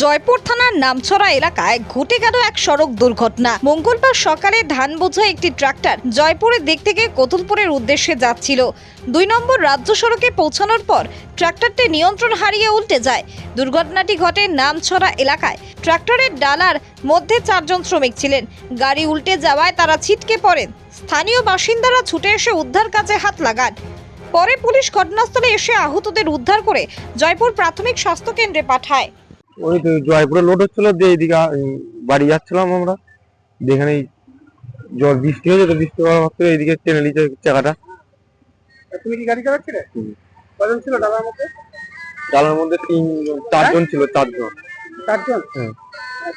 জয়পুর থানার নামছড়া এলাকায় ঘটে গেল এক সড়ক দুর্ঘটনা। মঙ্গলবার সকালে ধান বোঝা একটি ট্রাক্টর জয়পুরের দিক থেকে কতুলপুরের উদ্দেশ্যে যাচ্ছিল। দুই নম্বর রাজ্য সড়কে পৌঁছানোর পর ট্রাক্টরটি নিয়ন্ত্রণ হারিয়ে উল্টে যায়। দুর্ঘটনাটি ঘটে নামছড়া এলাকায়। ট্রাক্টরের ডালার মধ্যে চারজন শ্রমিক ছিলেন। গাড়ি উল্টে যাওয়ায় তারা ছিটকে পড়েন। স্থানীয় বাসিন্দারা ছুটে এসে উদ্ধার কাজে হাত লাগান। পরে পুলিশ ঘটনাস্থলে এসে আহতদের উদ্ধার করে জয়পুর প্রাথমিক স্বাস্থ্য কেন্দ্রে পাঠায়। ওই তো জয়পুরে লোড হচ্ছিল দিয়ে এইদিকে বাড়ি যাচ্ছিলাম আমরা। যেখানে জল বৃষ্টি হয়েছে তো বৃষ্টি হওয়ার মাত্র এইদিকে টেনে নিচে চাকাটা। তুমি কি গাড়ি চালাচ্ছিলে। কজন ছিল ডালার মধ্যে? ডালার মধ্যে তিন চারজন ছিল চারজন। চারজন? হুম।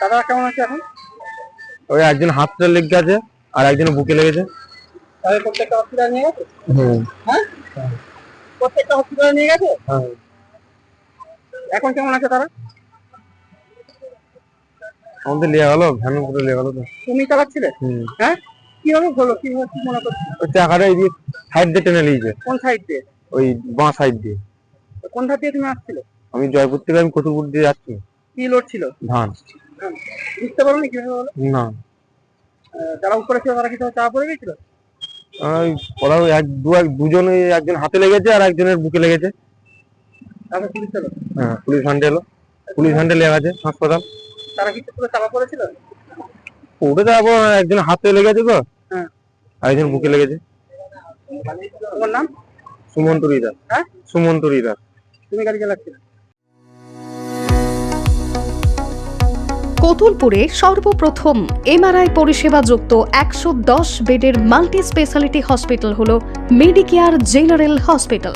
দাদা কেমন আছে এখন? ওই একজন হাতটা লেগে গেছে আর একজন বুকে লেগেছে। তাদের প্রত্যেকটা হসপিটাল নিয়ে গেছে? হ্যাঁ? প্রত্যেকটা হসপিটাল নিয়ে গেছে? হ্যাঁ। এখন কেমন আছে তারা? আমাদের লেগে গেলো ভ্যান করে গেলো তো। তুমি চালাচ্ছিলে? হ্যাঁ? কীভাবে হলো? কীভাবে কি মনে করছ? ওই চাকাটা এইদিকে সাইড দিয়ে টেনে নিয়েছে। কোন সাইড দিয়ে? ওই বাঁ সাইড দিয়ে। কোন ধার দিয়ে তুমি আসছিলে? আমি জয়পুর থেকে আমি কতুপুর দিয়ে যাচ্ছি। কি লোড ছিল? ধান। বুঝতে পারো নি কীভাবে হলো? না। যারা উপরে ছিল তারা কি চাপা পড়ে গেছিল? ওই ওরা এক দু এক দুজন একজন হাতে লেগেছে আর একজনের বুকে লেগেছে। তারপর পুলিশ ছিল হ্যাঁ পুলিশ ভ্যান্ডে এলো। পুলিশ ভ্যান্ডে লেগে আছে হাসপাতাল। তারা কি পুরো চাপা পড়েছিল? ওটা তো আবার একজন হাতে লেগেছে গো হ্যাঁ। আর একজন বুকে লেগেছে। তোমার নাম? সুমন্ত হ্যাঁ? সুমন্ত তুমি গাড়ি চালাচ্ছিলে? কতুলপুরে সর্বপ্রথম এমআরআই পরিষেবা যুক্ত একশো দশ বেডের মাল্টি স্পেশালিটি হসপিটাল হল মেডিকেয়ার জেনারেল হসপিটাল।